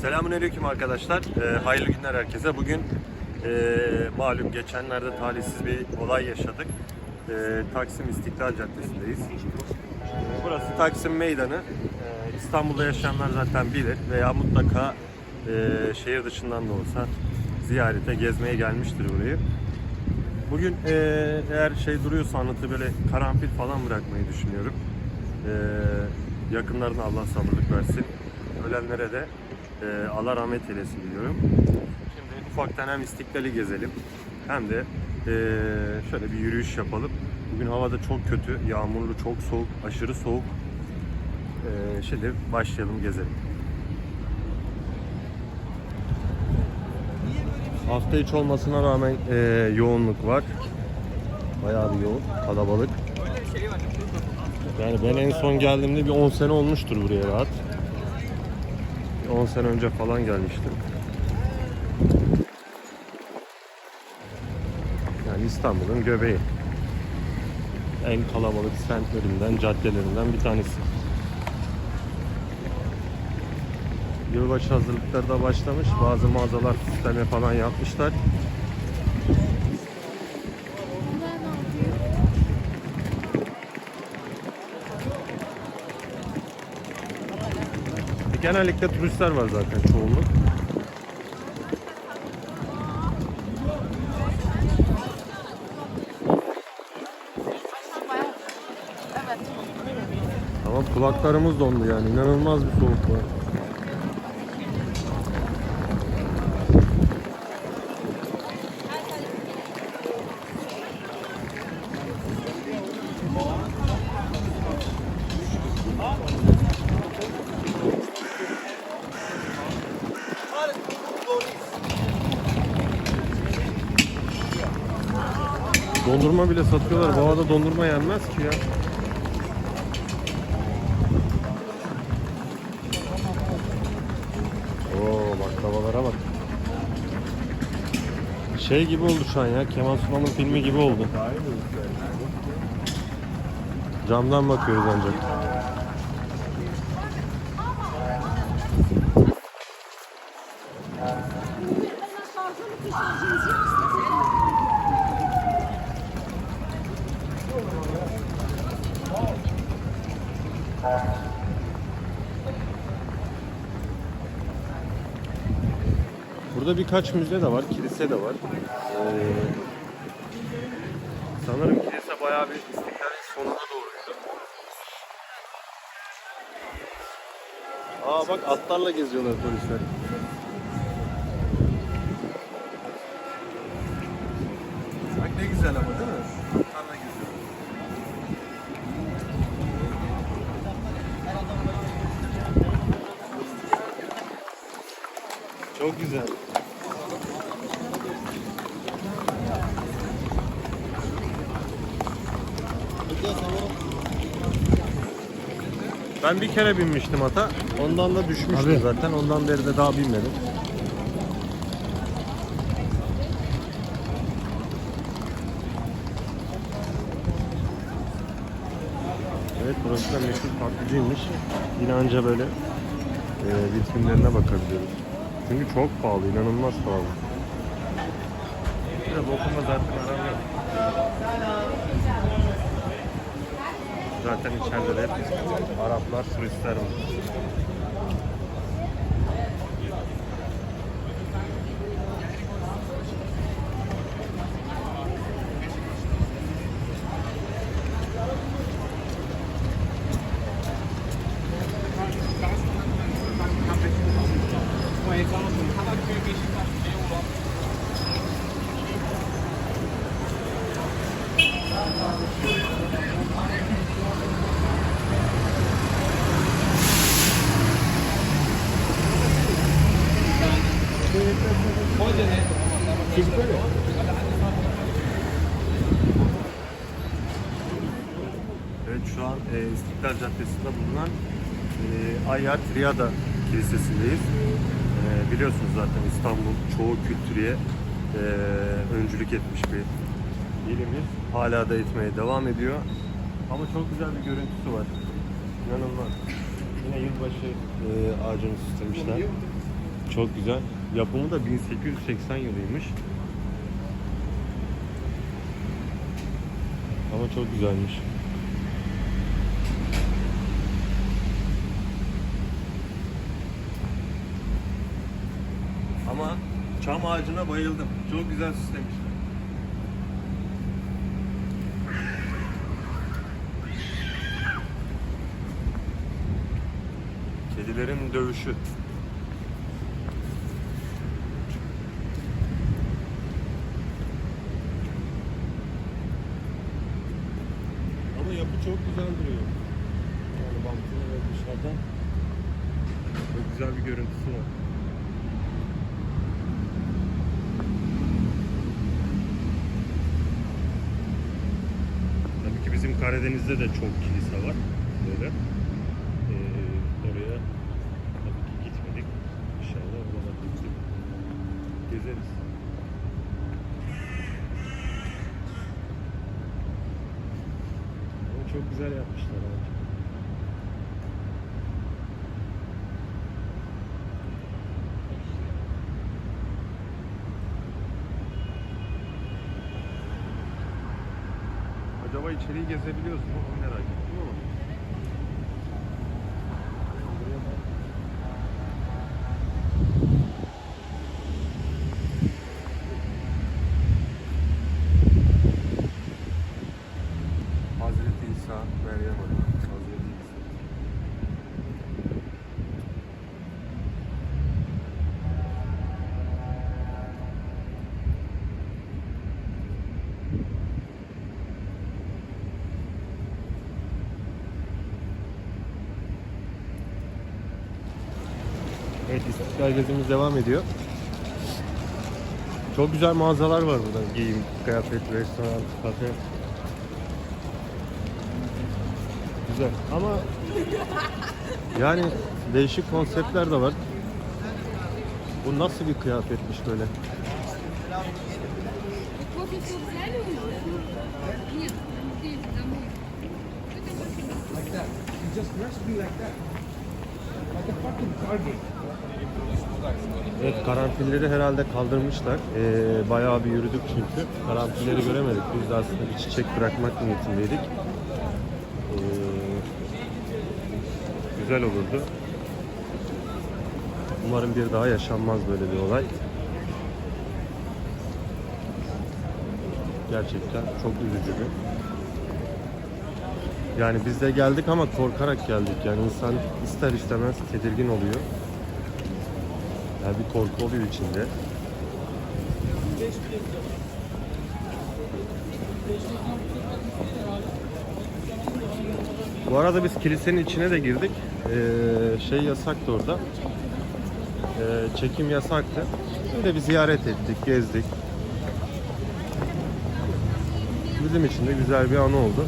Selamünaleyküm arkadaşlar. Ee, hayırlı günler herkese. Bugün e, malum geçenlerde talihsiz bir olay yaşadık. Ee, Taksim İstiklal Caddesi'ndeyiz. Burası Taksim Meydanı. Ee, İstanbul'da yaşayanlar zaten bilir veya mutlaka e, şehir dışından da olsa ziyarete, gezmeye gelmiştir burayı. Bugün e, eğer şey duruyorsa anlatı böyle karanfil falan bırakmayı düşünüyorum. E, yakınlarına Allah sabırlık versin. Ölenlere de e, Allah rahmet eylesin diliyorum. Şimdi ufaktan hem İstiklal'i gezelim hem de e, şöyle bir yürüyüş yapalım. Bugün havada çok kötü, yağmurlu, çok soğuk, aşırı soğuk. E, şimdi başlayalım gezelim. Hafta içi olmasına rağmen e, yoğunluk var. Bayağı bir yoğun, kalabalık. Yani ben en son geldiğimde bir 10 sene olmuştur buraya rahat. Bir 10 sene önce falan gelmiştim. Yani İstanbul'un göbeği. En kalabalık semtlerinden, caddelerinden bir tanesi. Yılbaşı hazırlıkları da başlamış. Bazı mağazalar süsleme falan yapmışlar. Genellikle turistler var zaten çoğunluk. Tamam kulaklarımız dondu yani inanılmaz bir soğuk var. Dondurma bile satıyorlar. Bu havada dondurma yenmez ki ya. Oo baklavalara bak. Şey gibi oldu şu an ya. Kemal Sunal'ın filmi gibi oldu. Camdan bakıyoruz ancak. Burada birkaç müze de var, kilise de var. Ee, sanırım kilise bayağı bir istiklalin sonuna doğruydu. Aa bak atlarla geziyorlar polisler. Bak ne güzel ama değil mi? Atlarla geziyorlar. Çok güzel. Ben bir kere binmiştim ata. Ondan da düşmüştüm Abi. zaten. Ondan beri de daha binmedim. Evet burası da meşhur tatlıcıymış. Yine anca böyle e, vitrinlerine bakabiliyoruz. Çünkü çok pahalı, inanılmaz pahalı. Bir de bokumla zaten aram Zaten içeride de Araplar, turistler var. Evet şu an e, İstiklal Caddesi'nde bulunan e, Ayyar Triada Kilisesi'ndeyiz. E, biliyorsunuz zaten İstanbul çoğu kültürüye e, öncülük etmiş bir ilimiz. Hala da etmeye devam ediyor. Ama çok güzel bir görüntüsü var. İnanılmaz. Yine yılbaşı e, ağacını süslemişler. Çok güzel. Yapımı da 1880 yılıymış. Ama çok güzelmiş. Ama çam ağacına bayıldım. Çok güzel süslemişler. Kedilerin dövüşü. Ama yapı çok güzel duruyor. Yani baktığında dışarıdan çok güzel bir görüntüsü var. Tabii ki bizim Karadeniz'de de çok kilise var. Böyle. Ee, oraya tabii ki gitmedik. İnşallah oralara gidip gezeriz. Ama çok güzel yapmışlar bence. Acaba içeriği gezebiliyoruz Tekrar gezimiz devam ediyor. Çok güzel mağazalar var burada. Giyim, kıyafet, restoran, kafe. Güzel ama yani değişik konseptler de var. Bu nasıl bir kıyafetmiş böyle? Just dress me like that. Like a fucking target. Evet karanfilleri herhalde kaldırmışlar. Ee, bayağı bir yürüdük çünkü. Karanfilleri göremedik. Biz de aslında bir çiçek bırakmak niyetindeydik. Ee, güzel olurdu. Umarım bir daha yaşanmaz böyle bir olay. Gerçekten çok üzücü bir. Yani biz de geldik ama korkarak geldik. Yani insan ister istemez tedirgin oluyor. Yani bir korku oluyor içinde. Bu arada biz kilisenin içine de girdik. Ee, şey yasaktı orada. Ee, çekim yasaktı. De bir ziyaret ettik, gezdik. Bizim için de güzel bir anı oldu.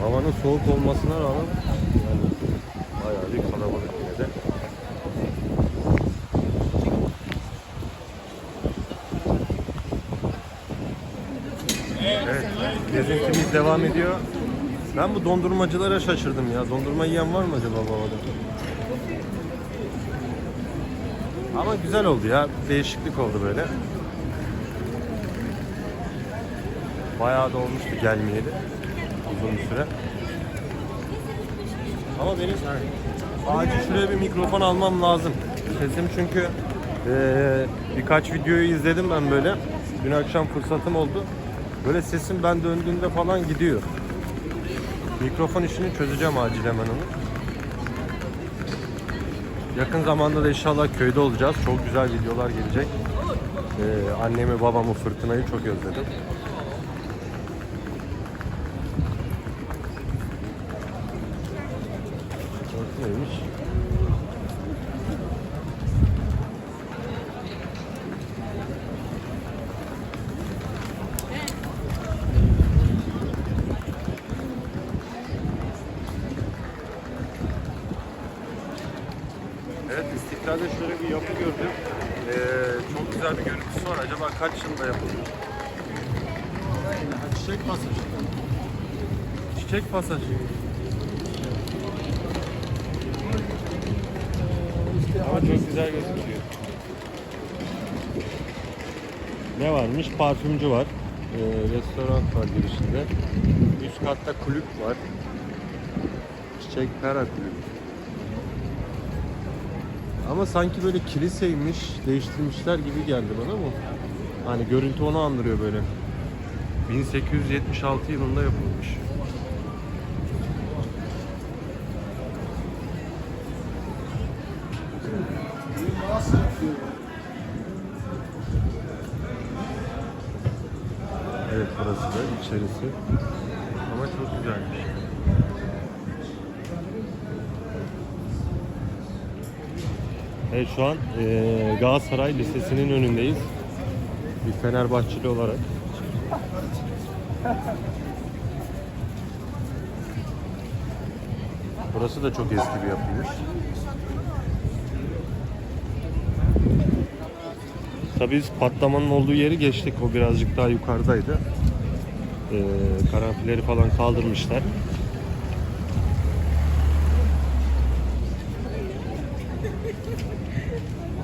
Havanın soğuk olmasına rağmen yani bayağı bir kalabalık yine de. Evet, gezintimiz devam ediyor. Ben bu dondurmacılara şaşırdım ya. Dondurma yiyen var mı acaba bu havada? Ama güzel oldu ya. Değişiklik oldu böyle. Bayağı da olmuştu gelmeyeli. Uzun bir süre. Ama benim acil şuraya bir mikrofon almam lazım. Sesim çünkü eee, birkaç videoyu izledim ben böyle. Dün akşam fırsatım oldu. Böyle sesim ben döndüğümde falan gidiyor. Mikrofon işini çözeceğim acil hemen onu. Yakın zamanda da inşallah köyde olacağız. Çok güzel videolar gelecek. Ee, annemi, babamı, fırtınayı çok özledim. Orası neymiş? Evet İstiklal'de şöyle bir yapı gördüm. Ee, çok güzel bir görüntüsü var. Acaba kaç yılında yapılmış? Çiçek basmış. çek pasaj. Ama çok güzel gözüküyor. Ne varmış? Parfümcü var. Ee, restoran var girişinde. Üst katta kulüp var. Çiçek Pera kulüp. Ama sanki böyle kiliseymiş, değiştirmişler gibi geldi bana bu. Hani görüntü onu andırıyor böyle. 1876 yılında yapılmış. İçerisi. Ama çok güzelmiş. Evet şu an eee, Galatasaray Lisesi'nin önündeyiz. Bir Fenerbahçeli olarak. Burası da çok eski bir yapıymış. Tabii biz patlamanın olduğu yeri geçtik. O birazcık daha yukarıdaydı. Ee, karanfilleri falan kaldırmışlar.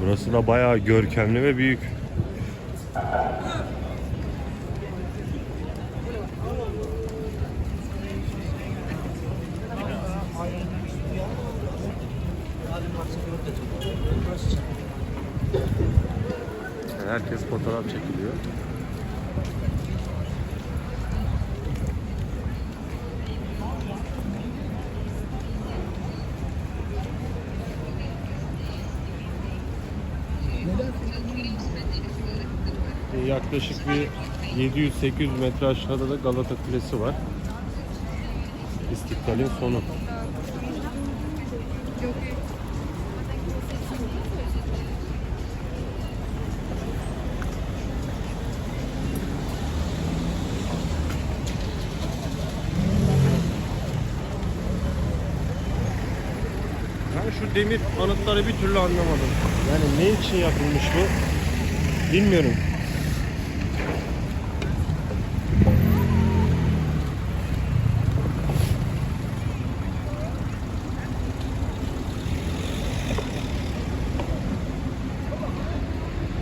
Burası da bayağı görkemli ve büyük. Yani herkes fotoğraf çekiliyor. E, Yaklaşık bir 700-800 metre aşağıda da Galata Kulesi var. İstiklal'in sonu. Şu demir anıtları bir türlü anlamadım. Yani ne için yapılmış bu? Bilmiyorum.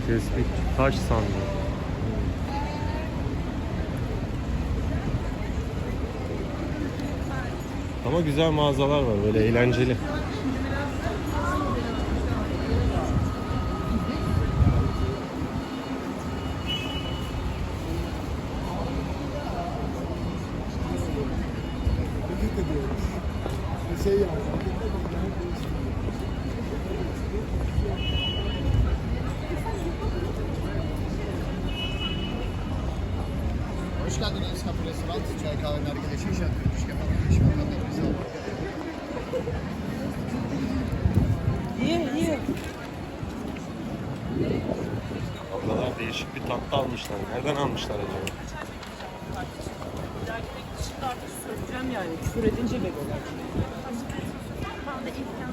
Tespit taş sandım. Ama güzel mağazalar var böyle eğlenceli.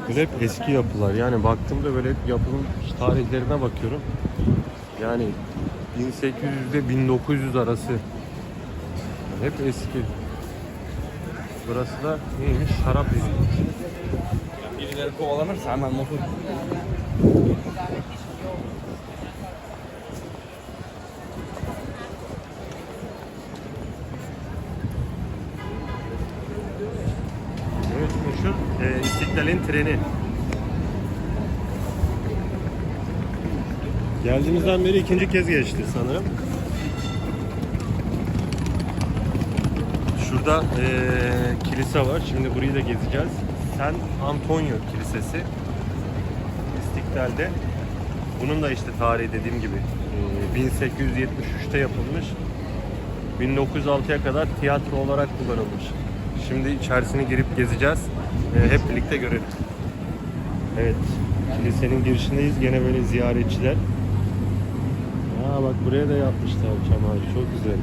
Böyle hep eski yapılar. Yani baktığımda böyle hep yapılmış tarihlerine bakıyorum. Yani 1800 ile 1900 arası. Yani hep eski. Burası da neymiş? Şarap evi. Birileri kovalanırsa hemen motor İstiklal'in treni. Geldiğimizden beri ikinci kez geçti sanırım. Şurada e, kilise var. Şimdi burayı da gezeceğiz. San Antonio Kilisesi. İstiklal'de. Bunun da işte tarihi dediğim gibi e, 1873'te yapılmış. 1906'ya kadar tiyatro olarak kullanılmış. Şimdi içerisine girip gezeceğiz. E, hep birlikte görelim. Evet. Kilisenin girişindeyiz. Gene böyle ziyaretçiler. Aa bak buraya da yapmışlar ağacı. Çok güzel.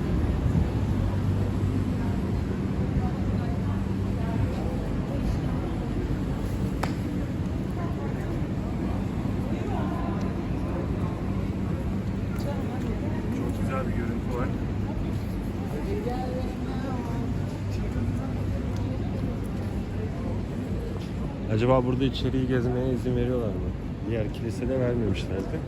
Çok güzel bir görüntü var. Burada içeriği gezmeye izin veriyorlar mı? Diğer kilisede vermemişlerdi.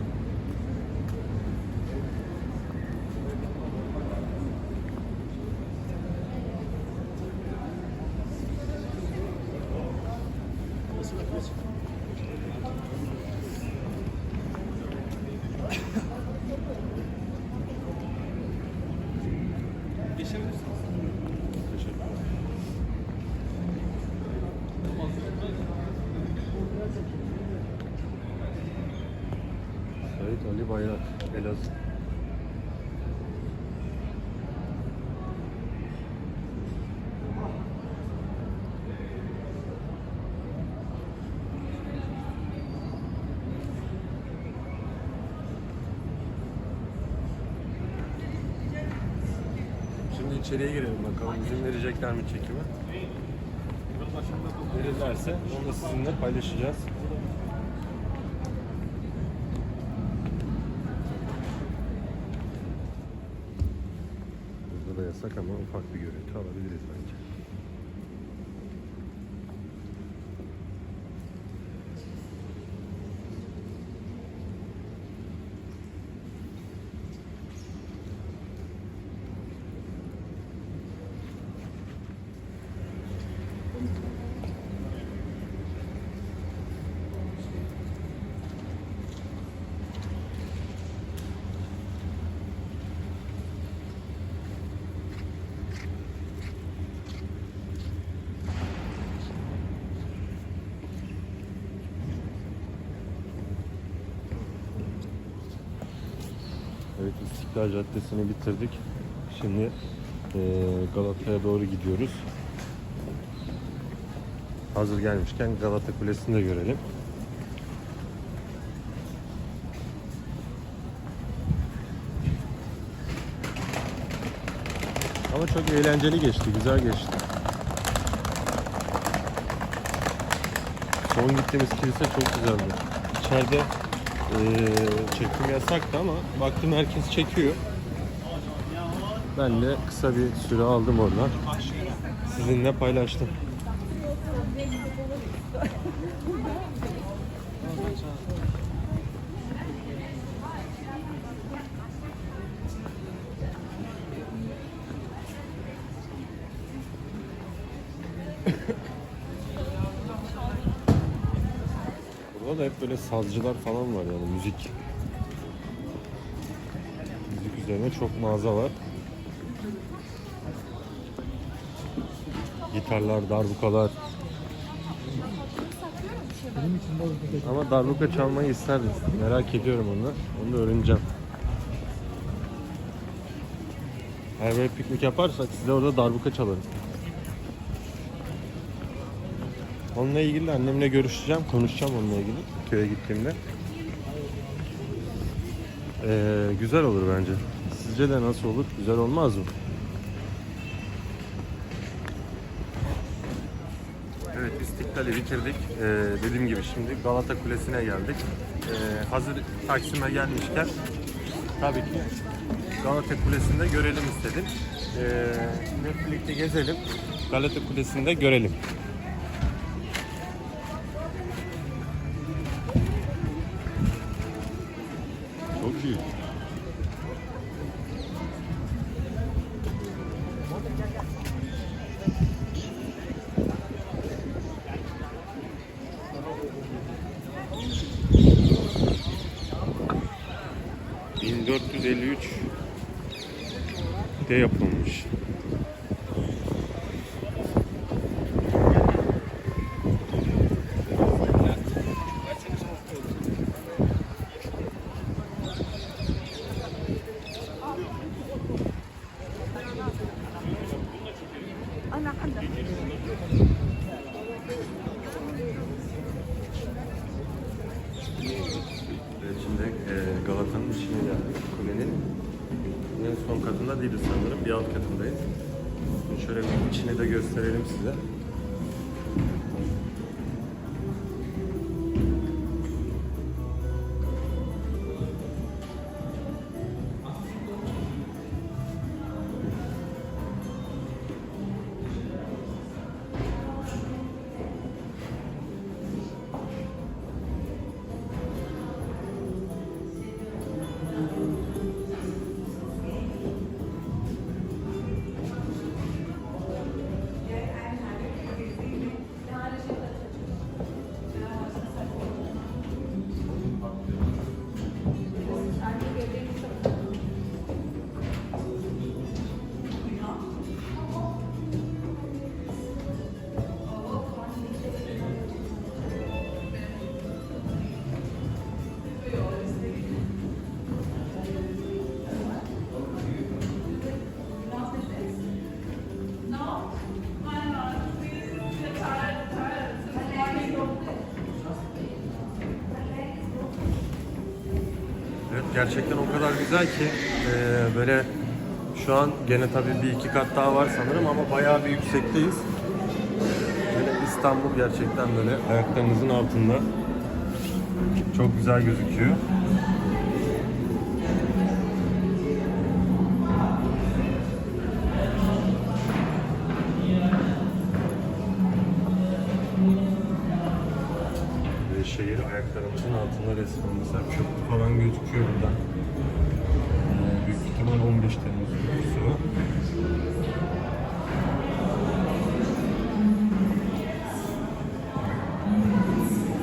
İçeriye girelim bakalım izin verecekler mi çekime? Verirlerse onu da sizinle paylaşacağız. Burada da yasak ama ufak bir görüntü alabiliriz bence. Evet İstiklal Caddesi'ni bitirdik. Şimdi eee, Galata'ya doğru gidiyoruz. Hazır gelmişken Galata Kulesi'ni de görelim. Ama çok eğlenceli geçti, güzel geçti. Son gittiğimiz kilise çok güzeldi. İçeride eee çekim yasaktı ama baktım herkes çekiyor. Ben de kısa bir süre aldım oradan. Sizinle paylaştım. Burada da hep böyle sazcılar falan var yani müzik. Müzik üzerine çok mağaza var. Gitarlar, darbukalar. Ama darbuka çalmayı isterdim. Merak ediyorum onu. Onu da öğreneceğim. Eğer böyle piknik yaparsak size orada darbuka çalarım. Onunla ilgili de annemle görüşeceğim, konuşacağım onunla ilgili köye gittiğimde. Ee, güzel olur bence. Sizce de nasıl olur? Güzel olmaz mı? Evet, İstiklal'i bitirdik. Ee, dediğim gibi şimdi Galata Kulesi'ne geldik. Ee, hazır Taksim'e gelmişken tabii ki Galata Kulesi'ni de görelim istedim. Ee, hep birlikte gezelim. Galata Kulesi'ni de görelim. Evet, şimdi e, Galata'nın içine geldik. Kulenin en son katında değiliz sanırım. Bir alt katındayız. Şimdi şöyle içini de gösterelim size. Gerçekten o kadar güzel ki e, böyle şu an gene tabii bir iki kat daha var sanırım ama bayağı bir yüksekteyiz. Böyle İstanbul gerçekten böyle ayaklarınızın altında. Çok güzel gözüküyor. Ayaklarımızın altında resmen mesela köprü falan gözüküyor buradan. Ee, büyük ihtimal 15 Temmuz köprüsü.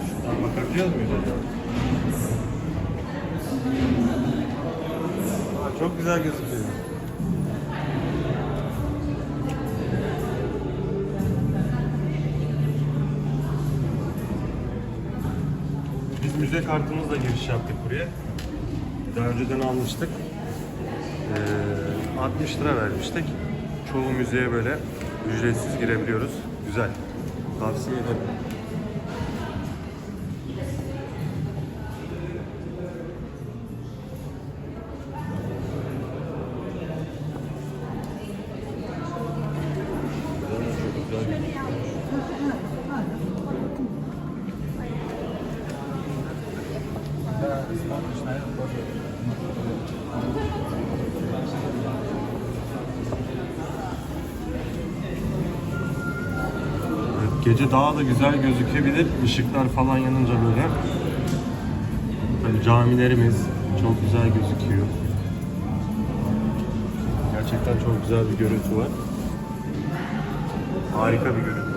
Şuradan bakabiliyor muyuz acaba? Çok güzel gözüküyor. Müze kartımızla giriş yaptık buraya. Daha önceden almıştık. Ee, 60 lira vermiştik. Çoğu müzeye böyle ücretsiz girebiliyoruz. Güzel. Tavsiye ederim. Gece daha da güzel gözükebilir. Işıklar falan yanınca böyle. Tabii camilerimiz çok güzel gözüküyor. Gerçekten çok güzel bir görüntü var. Harika bir görüntü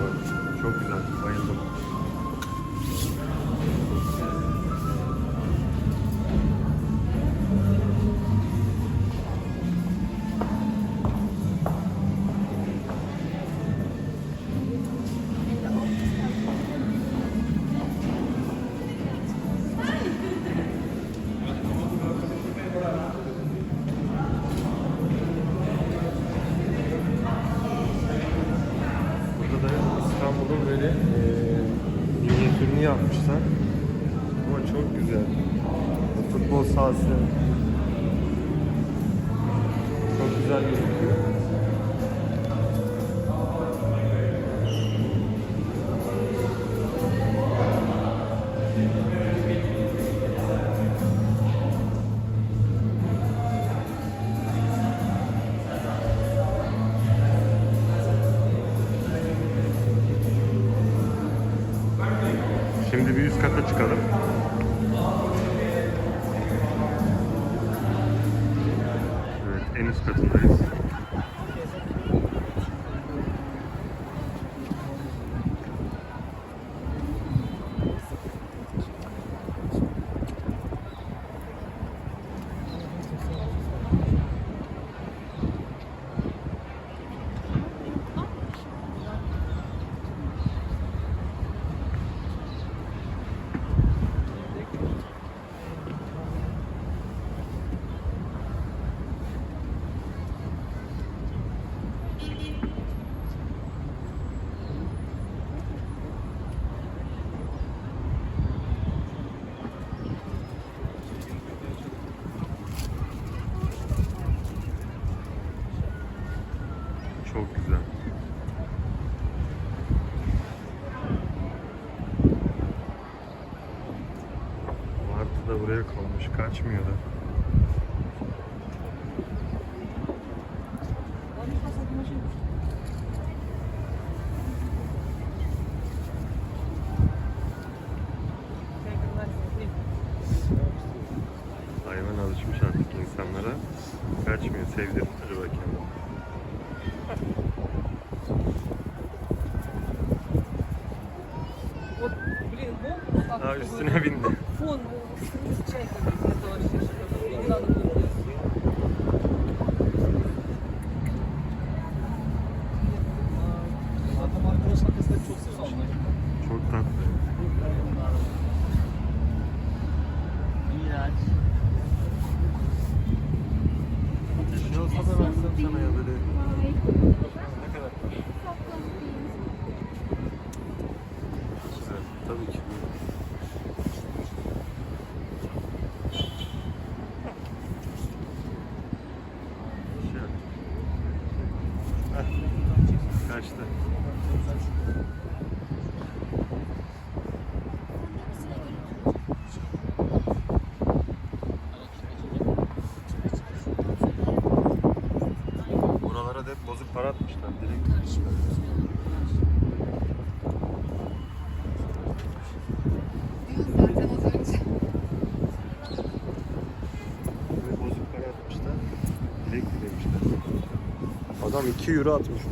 Şimdi bir üst kata çıkalım. Evet, en üst katındayız. Çok güzel. Martı da buraya Adam 2 euro atmış.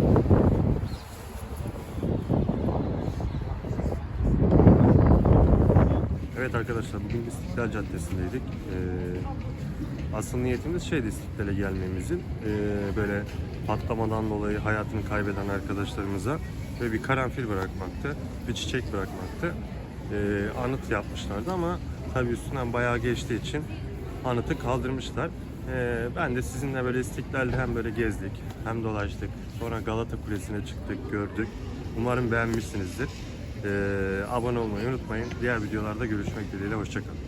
Evet arkadaşlar bugün İstiklal Caddesi'ndeydik. Ee, asıl niyetimiz şeydi İstiklal'e gelmemizin. Ee, böyle patlamadan dolayı hayatını kaybeden arkadaşlarımıza ve bir karanfil bırakmaktı, bir çiçek bırakmaktı. Ee, anıt yapmışlardı ama tabii üstünden bayağı geçtiği için anıtı kaldırmışlar. Ee, ben de sizinle böyle İstiklal'de hem böyle gezdik hem dolaştık. Sonra Galata Kulesi'ne çıktık, gördük. Umarım beğenmişsinizdir. Ee, abone olmayı unutmayın. Diğer videolarda görüşmek dileğiyle. Hoşçakalın.